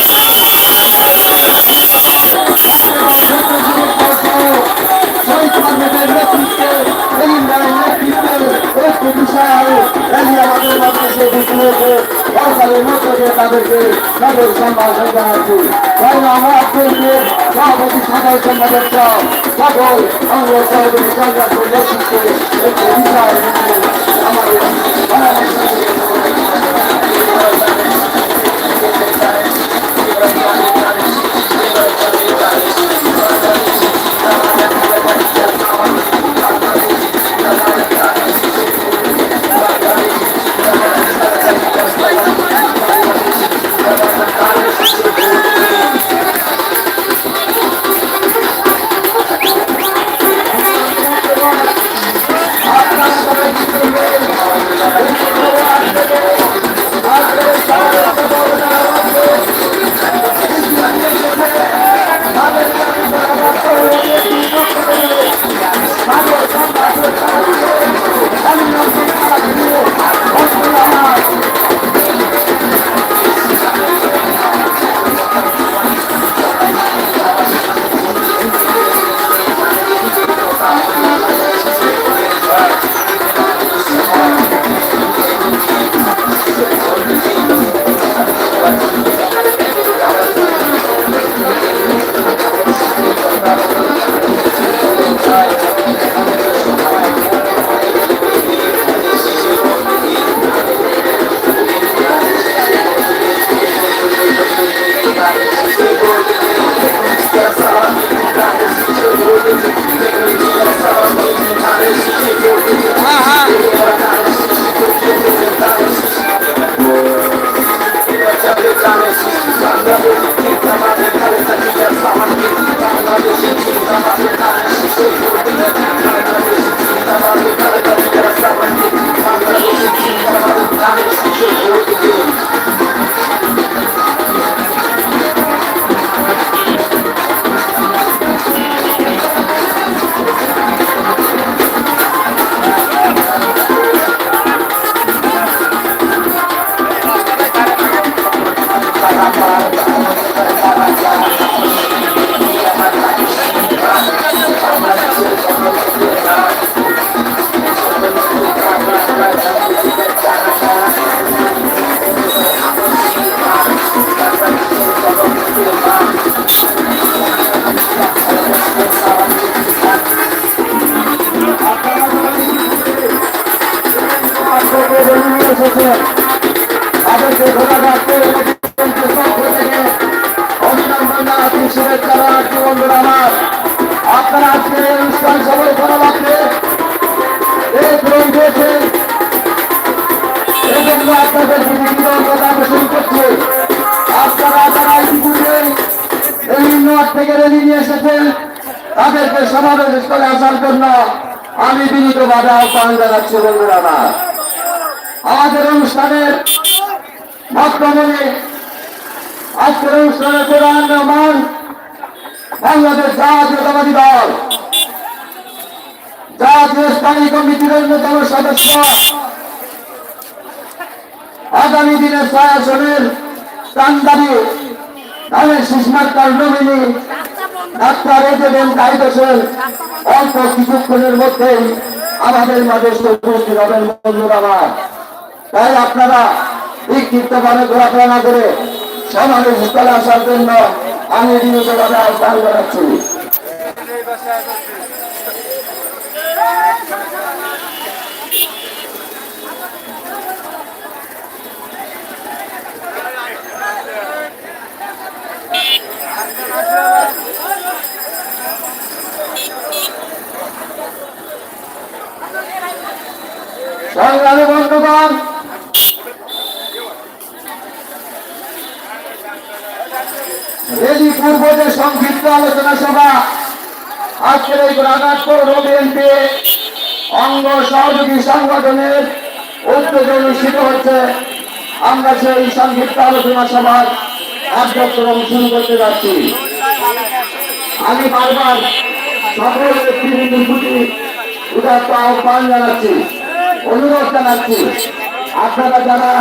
সরকারের আমাদের মাঝে এসে ঢুকে রয়েছে সরকারের মধ্য দিয়ে তাদেরকে নগর সম্ভাষণ জানাচ্ছি তাই আমরা আপনাদেরকে সভাপতি সাধারণ সম্পাদক সহ সকল অঙ্গ সহযোগী সংগ্রামের নেতৃত্বে একটি বিশাল এসেছেন তাদেরকে রাখতে অভিনন্দন জানাচ্ছি শুভেচ্ছা জানাচ্ছি বন্ধুরা আমার আপনারা আজকে এই অনুষ্ঠান সবাই করা লাগবে এই গ্রহণ দিয়েছেন এই জন্য আপনাদের বিভিন্ন আকর্ষণ করছে আপনারা যারা ইতিপূর্বে তাদেরকে সমাবেশ স্থলে আসার জন্য আমি বিনীতভাবে আহ্বান জানাচ্ছি বন্ধুরা আমার। আমাদের অনুষ্ঠানের বর্তমানে আজকের অনুষ্ঠানের প্রধান মেহমান বাংলাদেশ জাতীয়তাবাদী দল, জাতীয় স্থায়ী কমিটির অন্যতম সদস্য। আগামী দিনের আসনের স্থানদাবী ধানের সুষমাত্রার নমিনী, ডাক্তার এজেবেন কাহিদ হোসেন অল্প কিছুক্ষণের মধ্যেই আমাদের মাঝে উপস্থিত হবেন বন্ধুরা আমার। তাই আপনারা বিক্ষিপ্তভাবে ঘোরাফেরা না করে সমাবেশ স্থলে আসার জন্য আমি বিনীতভাবে আহ্বান জানাচ্ছি। সংগ্রামী বন্ধুগণ রেলি পূর্ব যে সংক্ষিপ্ত আলোচনা সভা। আজকের এই বিএনপি অঙ্গ সহযোগী সংগঠনের উদ্যোগে অনুষ্ঠিত হচ্ছে। আমরা সেই সংক্ষিপ্ত আলোচনা সভার কার্যক্রম শুরু করতে যাচ্ছি। আমি বারবার সকল ব্যক্তিবৃন্দের প্রতি উদাত্ত আহ্বান জানাচ্ছি, অনুরোধ জানাচ্ছি। আপনারা যারা